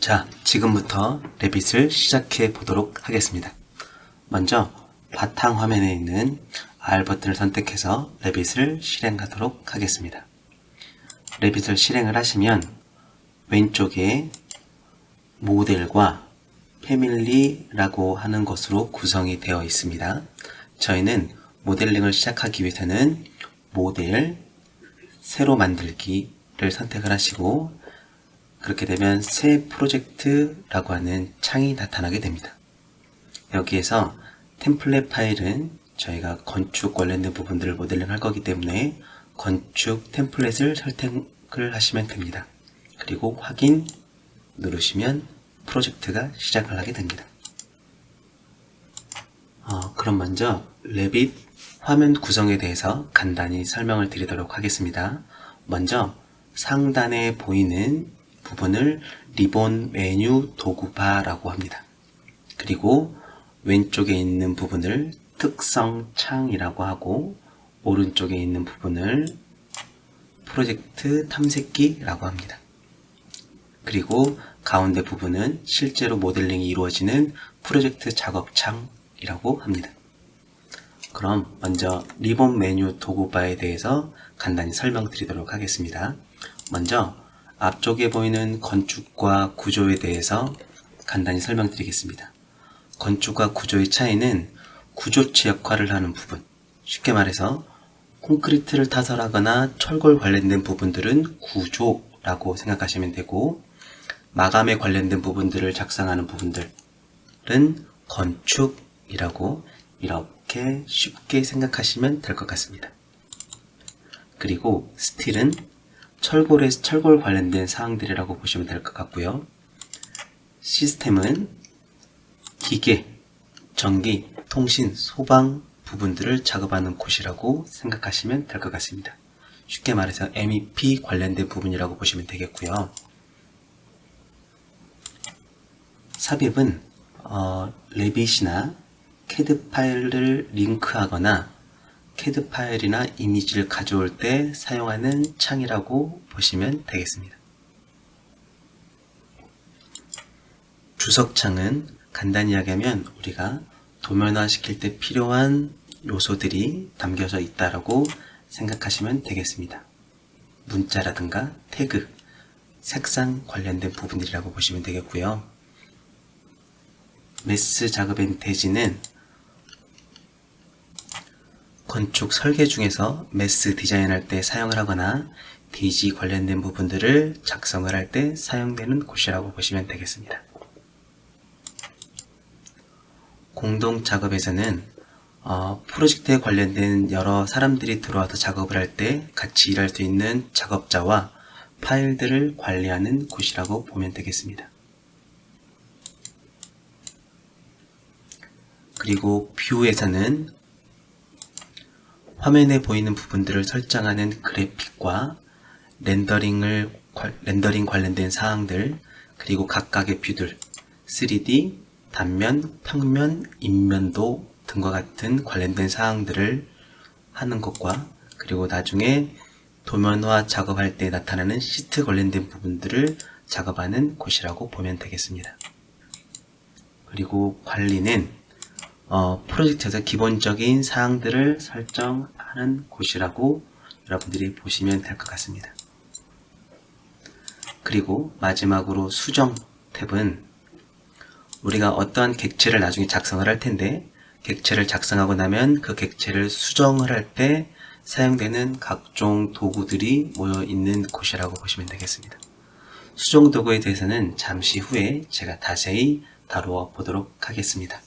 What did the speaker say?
자, 지금부터 레빗을 시작해 보도록 하겠습니다. 먼저 바탕 화면에 있는 R 버튼을 선택해서 레빗을 실행하도록 하겠습니다. 레빗을 실행을 하시면 왼쪽에 모델과 패밀리라고 하는 것으로 구성이 되어 있습니다. 저희는 모델링을 시작하기 위해서는 모델, 새로 만들기를 선택을 하시고 그렇게 되면 새 프로젝트라고 하는 창이 나타나게 됩니다. 여기에서 템플릿 파일은 저희가 건축 관련된 부분들을 모델링 할 거기 때문에 건축 템플릿을 선택을 하시면 됩니다. 그리고 확인 누르시면 프로젝트가 시작을 하게 됩니다. 어, 그럼 먼저 레빗 화면 구성에 대해서 간단히 설명을 드리도록 하겠습니다. 먼저 상단에 보이는 부분을 리본 메뉴 도구바라고 합니다. 그리고 왼쪽에 있는 부분을 특성 창이라고 하고 오른쪽에 있는 부분을 프로젝트 탐색기라고 합니다. 그리고 가운데 부분은 실제로 모델링이 이루어지는 프로젝트 작업창이라고 합니다. 그럼 먼저 리본 메뉴 도구바에 대해서 간단히 설명드리도록 하겠습니다. 먼저 앞쪽에 보이는 건축과 구조에 대해서 간단히 설명드리겠습니다. 건축과 구조의 차이는 구조체 역할을 하는 부분, 쉽게 말해서 콘크리트를 타설하거나 철골 관련된 부분들은 구조라고 생각하시면 되고 마감에 관련된 부분들을 작성하는 부분들은 건축이라고 이렇게 쉽게 생각하시면 될 것 같습니다. 그리고 스틸은 철골에 철골 관련된 사항들이라고 보시면 될 것 같고요. 시스템은 기계, 전기, 통신, 소방 부분들을 작업하는 곳이라고 생각하시면 될 것 같습니다. 쉽게 말해서 MEP 관련된 부분이라고 보시면 되겠고요. 삽입은 어, 레빗이나 캐드 파일을 링크하거나 캐드 파일이나 이미지를 가져올 때 사용하는 창이라고 보시면 되겠습니다. 주석창은 간단히 이야기하면 우리가 도면화 시킬 때 필요한 요소들이 담겨져 있다라고 생각하시면 되겠습니다. 문자라든가 태그, 색상 관련된 부분들이라고 보시면 되겠고요. 메스 작업엔 대지는 건축 설계 중에서 메스 디자인할 때 사용을 하거나 디지 관련된 부분들을 작성을 할 때 사용되는 곳이라고 보시면 되겠습니다. 공동 작업에서는 어, 프로젝트에 관련된 여러 사람들이 들어와서 작업을 할 때 같이 일할 수 있는 작업자와 파일들을 관리하는 곳이라고 보면 되겠습니다. 그리고 뷰에서는 화면에 보이는 부분들을 설정하는 그래픽과 렌더링을 렌더링 관련된 사항들 그리고 각각의 뷰들 3D, 단면, 평면, 인면도 등과 같은 관련된 사항들을 하는 것과 그리고 나중에 도면화 작업할 때 나타나는 시트 관련된 부분들을 작업하는 곳이라고 보면 되겠습니다. 그리고 관리는 어, 프로젝트에서 기본적인 사항들을 설정하는 곳이라고 여러분들이 보시면 될 것 같습니다. 그리고 마지막으로 수정 탭은 우리가 어떠한 객체를 나중에 작성을 할 텐데 객체를 작성하고 나면 그 객체를 수정을 할 때 사용되는 각종 도구들이 모여 있는 곳이라고 보시면 되겠습니다. 수정 도구에 대해서는 잠시 후에 제가 자세히 다루어 보도록 하겠습니다.